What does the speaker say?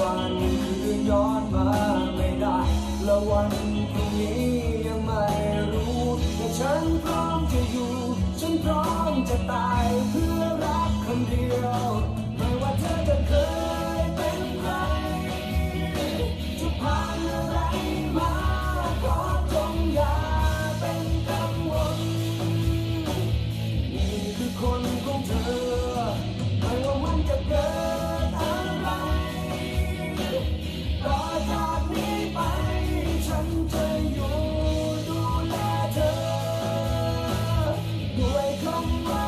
วันคืนย้อนมาไม่ได้ และวันพรุ่งนี้ยังไม่รู้แต่ฉันพร้อมจะอยู่ ฉันพร้อมจะตายเพื่อ Congo.